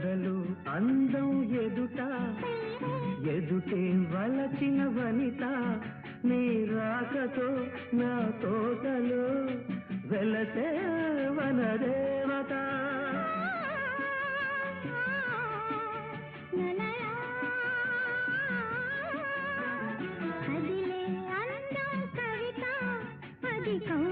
ఎదలు అందం ఎదుట ఎదుటే వలచిన వనిత నీ రాకతో నా తోటలో వెలసే వనదేవత. కదిలే అందం కవిత అది కౌ